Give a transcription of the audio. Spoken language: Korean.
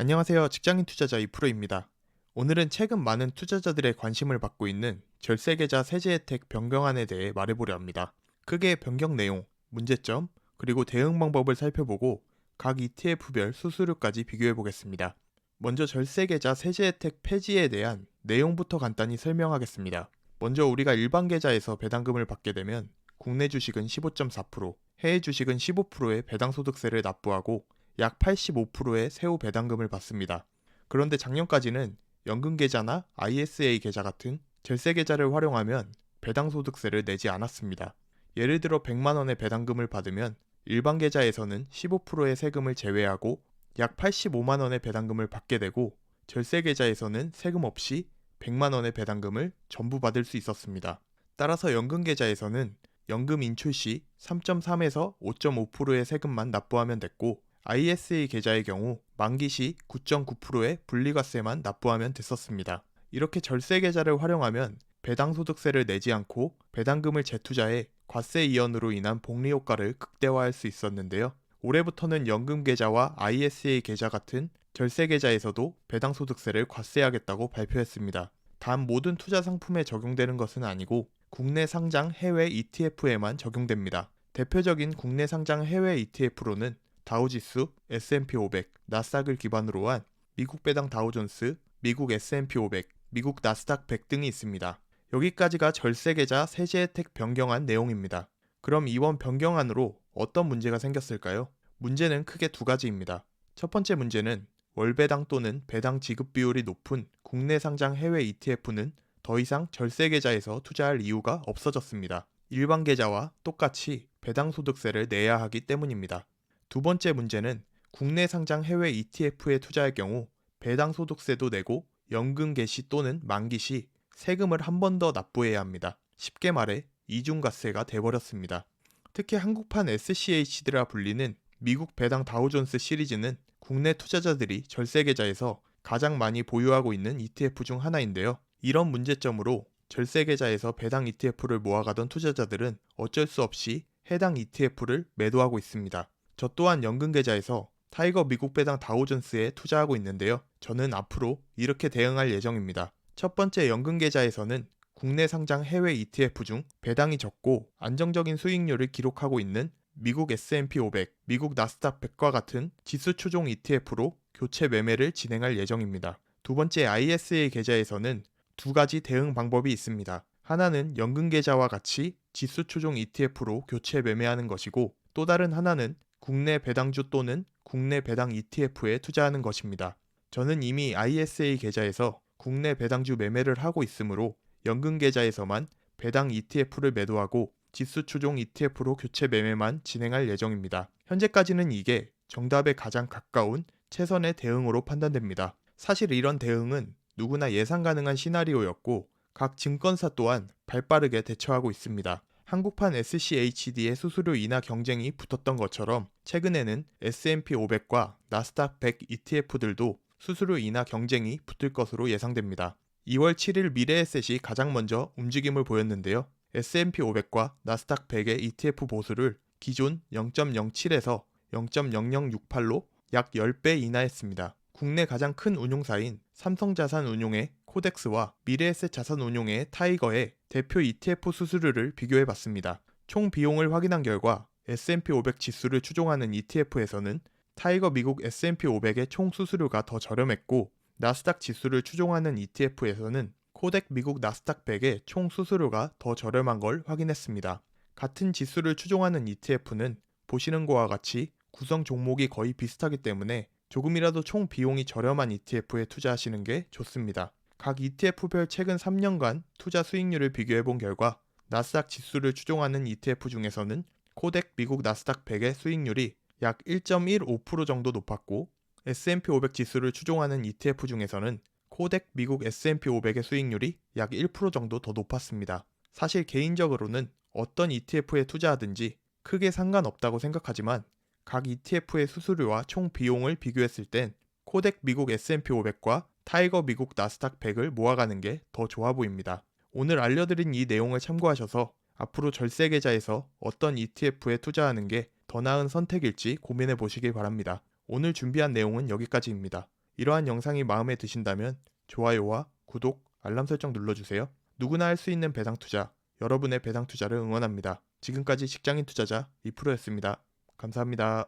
안녕하세요. 직장인 투자자 이프로입니다. 오늘은 최근 많은 투자자들의 관심을 받고 있는 절세계좌 세제 혜택 변경안에 대해 말해보려 합니다. 크게 변경 내용, 문제점, 그리고 대응 방법을 살펴보고 각 ETF별 수수료까지 비교해 보겠습니다. 먼저 절세계좌 세제 혜택 폐지에 대한 내용부터 간단히 설명하겠습니다. 먼저 우리가 일반 계좌에서 배당금을 받게 되면 국내 주식은 15.4%, 해외 주식은 15%의 배당소득세를 납부하고 약 85%의 세후 배당금을 받습니다. 그런데 작년까지는 연금 계좌나 ISA 계좌 같은 절세 계좌를 활용하면 배당소득세를 내지 않았습니다. 예를 들어 100만 원의 배당금을 받으면 일반 계좌에서는 15%의 세금을 제외하고 약 85만 원의 배당금을 받게 되고 절세 계좌에서는 세금 없이 100만 원의 배당금을 전부 받을 수 있었습니다. 따라서 연금 계좌에서는 연금 인출 시 3.3에서 5.5%의 세금만 납부하면 됐고 ISA 계좌의 경우 만기 시 9.9%의 분리과세만 납부하면 됐었습니다. 이렇게 절세 계좌를 활용하면 배당 소득세를 내지 않고 배당금을 재투자해 과세 이연으로 인한 복리 효과를 극대화할 수 있었는데요. 올해부터는 연금 계좌와 ISA 계좌 같은 절세 계좌에서도 배당 소득세를 과세하겠다고 발표했습니다. 단 모든 투자 상품에 적용되는 것은 아니고 국내 상장 해외 ETF에만 적용됩니다. 대표적인 국내 상장 해외 ETF로는 다우지수, S&P 500, 나스닥을 기반으로 한 미국 배당 다우존스, 미국 S&P 500, 미국 나스닥 100 등이 있습니다. 여기까지가 절세 계좌 세제 혜택 변경안 내용입니다. 그럼 이번 변경안으로 어떤 문제가 생겼을까요? 문제는 크게 두 가지입니다. 첫 번째 문제는 월배당 또는 배당 지급 비율이 높은 국내 상장 해외 ETF는 더 이상 절세 계좌에서 투자할 이유가 없어졌습니다. 일반 계좌와 똑같이 배당 소득세를 내야 하기 때문입니다. 두 번째 문제는 국내 상장 해외 ETF에 투자할 경우 배당 소득세도 내고 연금 개시 또는 만기 시 세금을 한 번 더 납부해야 합니다. 쉽게 말해 이중과세가 돼버렸습니다. 특히 한국판 SCHD라 불리는 미국 배당 다우존스 시리즈는 국내 투자자들이 절세 계좌에서 가장 많이 보유하고 있는 ETF 중 하나인데요. 이런 문제점으로 절세 계좌에서 배당 ETF를 모아가던 투자자들은 어쩔 수 없이 해당 ETF를 매도하고 있습니다. 저 또한 연금 계좌에서 타이거 미국 배당 다우존스에 투자하고 있는데요. 저는 앞으로 이렇게 대응할 예정입니다. 첫 번째 연금 계좌에서는 국내 상장 해외 ETF 중 배당이 적고 안정적인 수익률을 기록하고 있는 미국 S&P 500, 미국 나스닥 100과 같은 지수 추종 ETF로 교체 매매를 진행할 예정입니다. 두 번째 ISA 계좌에서는 두 가지 대응 방법이 있습니다. 하나는 연금 계좌와 같이 지수 추종 ETF로 교체 매매하는 것이고 또 다른 하나는 국내 배당주 또는 국내 배당 ETF에 투자하는 것입니다. 저는 이미 ISA 계좌에서 국내 배당주 매매를 하고 있으므로 연금 계좌에서만 배당 ETF를 매도하고 지수 추종 ETF로 교체 매매만 진행할 예정입니다. 현재까지는 이게 정답에 가장 가까운 최선의 대응으로 판단됩니다. 사실 이런 대응은 누구나 예상 가능한 시나리오였고 각 증권사 또한 발빠르게 대처하고 있습니다. 한국판 SCHD의 수수료 인하 경쟁이 붙었던 것처럼 최근에는 S&P 500과 나스닥 100 ETF들도 수수료 인하 경쟁이 붙을 것으로 예상됩니다. 2월 7일 미래에셋이 가장 먼저 움직임을 보였는데요. S&P 500과 나스닥 100의 ETF 보수를 기존 0.07에서 0.0068로 약 10배 인하했습니다. 국내 가장 큰 운용사인 삼성자산운용의 코덱스와 미래에셋 자산운용의 타이거의 대표 ETF 수수료를 비교해 봤습니다. 총 비용을 확인한 결과 S&P 500 지수를 추종하는 ETF에서는 타이거 미국 S&P 500의 총 수수료가 더 저렴했고 나스닥 지수를 추종하는 ETF에서는 코덱 미국 나스닥 100의 총 수수료가 더 저렴한 걸 확인했습니다. 같은 지수를 추종하는 ETF는 보시는 것과 같이 구성 종목이 거의 비슷하기 때문에 조금이라도 총 비용이 저렴한 ETF에 투자하시는 게 좋습니다. 각 ETF별 최근 3년간 투자 수익률을 비교해 본 결과 나스닥 지수를 추종하는 ETF 중에서는 코덱 미국 나스닥 100의 수익률이 약 1.15% 정도 높았고 S&P 500 지수를 추종하는 ETF 중에서는 코덱 미국 S&P 500의 수익률이 약 1% 정도 더 높았습니다. 사실 개인적으로는 어떤 ETF에 투자하든지 크게 상관없다고 생각하지만 각 ETF의 수수료와 총 비용을 비교했을 땐 코덱 미국 S&P 500과 타이거 미국 나스닥 100을 모아가는 게 더 좋아 보입니다. 오늘 알려드린 이 내용을 참고하셔서 앞으로 절세 계좌에서 어떤 ETF에 투자하는 게 더 나은 선택일지 고민해 보시길 바랍니다. 오늘 준비한 내용은 여기까지입니다. 이러한 영상이 마음에 드신다면 좋아요와 구독, 알람 설정 눌러주세요. 누구나 할 수 있는 배당 투자, 여러분의 배당 투자를 응원합니다. 지금까지 직장인 투자자 이프로였습니다. 감사합니다.